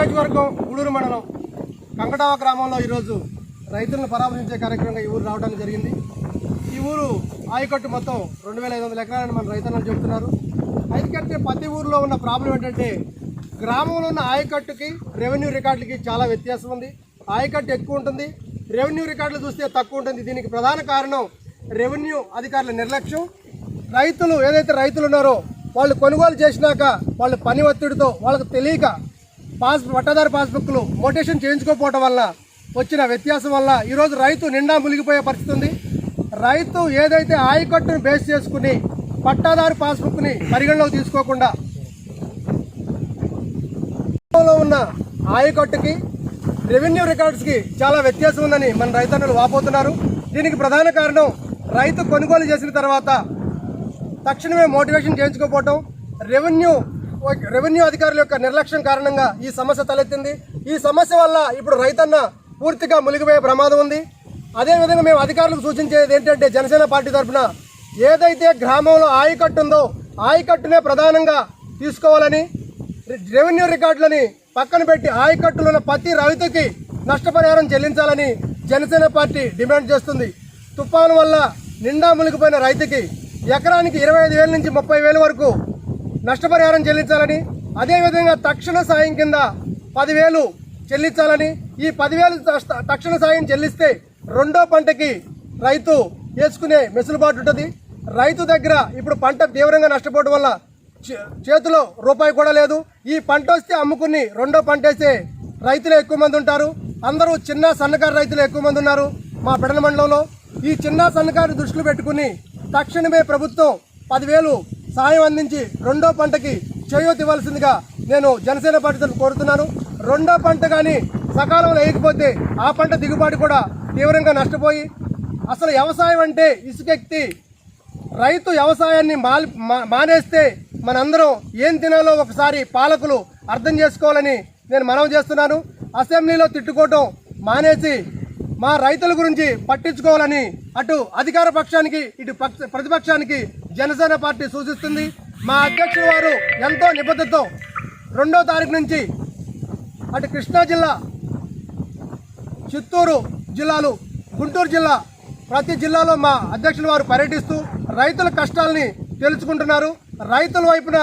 నియోజకవర్గం గూడూరు మండలం కంకటావ గ్రామంలో ఈరోజు రైతులను పరామర్శించే కార్యక్రమంగా ఈ ఊరు రావడం జరిగింది. ఈ ఊరు ఆయకట్టు మొత్తం రెండు వేల ఐదు వందల ఎకరాలని మన రైతన్నలు చెబుతున్నారు. అయితే ప్రతి ఊరిలో ఉన్న ప్రాబ్లం ఏంటంటే గ్రామంలో ఉన్న ఆయకట్టుకి రెవెన్యూ రికార్డులకి చాలా వ్యత్యాసం ఉంది. ఆయకట్టు ఎక్కువ ఉంటుంది. రెవెన్యూ రికార్డులు చూస్తే తక్కువ ఉంటుంది. దీనికి ప్రధాన కారణం రెవెన్యూ అధికారుల నిర్లక్ష్యం. రైతులు ఏదైతే రైతులు ఉన్నారో వాళ్ళు కొనుగోలు చేసినాక వాళ్ళ పని ఒత్తిడితో వాళ్ళకు తెలియక పాస్ పట్టాదారు పాస్బుక్లు మోటేషన్ చేయించుకోకపోవడం వల్ల వచ్చిన వ్యత్యాసం వల్ల ఈరోజు రైతు నిండా మునిగిపోయే పరిస్థితి ఉంది. రైతు ఏదైతే ఆయకట్టును బేస్ చేసుకుని పట్టాదారు పాస్బుక్ని పరిగణలోకి తీసుకోకుండా ఉన్న ఆయకట్టుకి రెవెన్యూ రికార్డ్స్కి చాలా వ్యత్యాసం ఉందని మన రైతన్నలు వాపోతున్నారు. దీనికి ప్రధాన కారణం రైతు కొనుగోలు చేసిన తర్వాత తక్షణమే మోటివేషన్ చేయించుకోకపోవటం. రెవెన్యూ రెవెన్యూ అధికారుల యొక్క నిర్లక్ష్యం కారణంగా ఈ సమస్య తలెత్తింది. ఈ సమస్య వల్ల ఇప్పుడు రైతన్న పూర్తిగా మునిగిపోయే ప్రమాదం ఉంది. అదేవిధంగా మేము అధికారులకు సూచించేది ఏంటంటే జనసేన పార్టీ తరఫున ఏదైతే గ్రామంలో ఆయకట్టు ఉందో ఆయకట్టునే ప్రధానంగా తీసుకోవాలని రెవెన్యూ రికార్డులని పక్కన పెట్టి ఆయకట్టులో ఉన్న ప్రతి రైతుకి నష్టపరిహారం చెల్లించాలని జనసేన పార్టీ డిమాండ్ చేస్తుంది. తుఫాను వల్ల నిండా మునిగిపోయిన రైతుకి ఎకరానికి ఇరవై ఐదు వేల నుంచి ముప్పై వేల వరకు నష్టపరిహారం చెల్లించాలని అదేవిధంగా తక్షణ సాయం కింద పదివేలు చెల్లించాలని ఈ పదివేలు తక్షణ సాయం చెల్లిస్తే రెండో పంటకి రైతు వేసుకునే మెసులుబాటు ఉంటుంది. రైతు దగ్గర ఇప్పుడు పంట తీవ్రంగా నష్టపోవడం వల్ల చే- చేతిలో రూపాయి కూడా లేదు. ఈ పంట వస్తే అమ్ముకుని రెండో పంట వేసే రైతులు ఎక్కువ మంది ఉంటారు. అందరూ చిన్న సన్నకారు రైతులు ఎక్కువ మంది ఉన్నారు మా పెడల మండలంలో. ఈ చిన్న సన్నకారు దృష్టిలో పెట్టుకుని తక్షణమే ప్రభుత్వం పదివేలు సాయం అందించి రెండో పంటకి చేయూత ఇవ్వాల్సిందిగా నేను జనసేన పార్టీ కోరుతున్నాను. రెండో పంట కానీ సకాలంలో వేయకపోతే ఆ పంట దిగుబాటు కూడా తీవ్రంగా నష్టపోయి అసలు వ్యవసాయం అంటే ఇసుకెక్తి రైతు వ్యవసాయాన్ని మా- మానేస్తే మనందరం ఏం తినాలో ఒకసారి పాలకులు అర్థం చేసుకోవాలని నేను మనవి చేస్తున్నాను. అసెంబ్లీలో తిట్టుకోవటం మానేసి మా రైతుల గురించి పట్టించుకోవాలని అటు అధికార పక్షానికి ఇటు పక్ష ప్రతిపక్షానికి జనసేన పార్టీ సూచిస్తుంది. మా అధ్యక్షుడు వారు ఎంతో నిబద్ధతతో రెండో తారీఖు నుంచి అటు కృష్ణా జిల్లా చిత్తూరు జిల్లాలు గుంటూరు జిల్లా ప్రతి జిల్లాలో మా అధ్యక్షుల వారు పర్యటిస్తూ రైతుల కష్టాలని తెలుసుకుంటున్నారు. రైతుల వైపున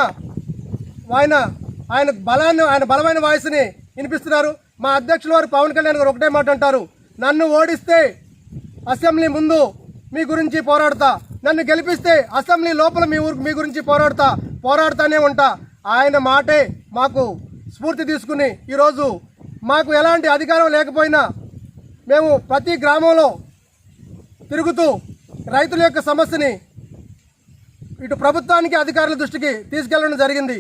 ఆయన ఆయన బలాన్ని ఆయన బలమైన వాయిస్ని వినిపిస్తున్నారు. మా అధ్యక్షుల వారు పవన్ కళ్యాణ్ గారు ఒకటే మాట అంటారు. నన్ను ఓడిస్తే అసెంబ్లీ ముందు మీ గురించి పోరాడతా. నన్ను గెలిపిస్తే అసెంబ్లీ లోపల మీ ఊరికి మీ గురించి పోరాడతా. పోరాడుతానే ఉంటా. ఆయన మాటే మాకు స్ఫూర్తి తీసుకుని ఈరోజు మాకు ఎలాంటి అధికారం లేకపోయినా మేము ప్రతి గ్రామంలో తిరుగుతూ రైతుల యొక్క సమస్యని ఇటు ప్రభుత్వానికి అధికారుల దృష్టికి తీసుకెళ్ళడం జరిగింది.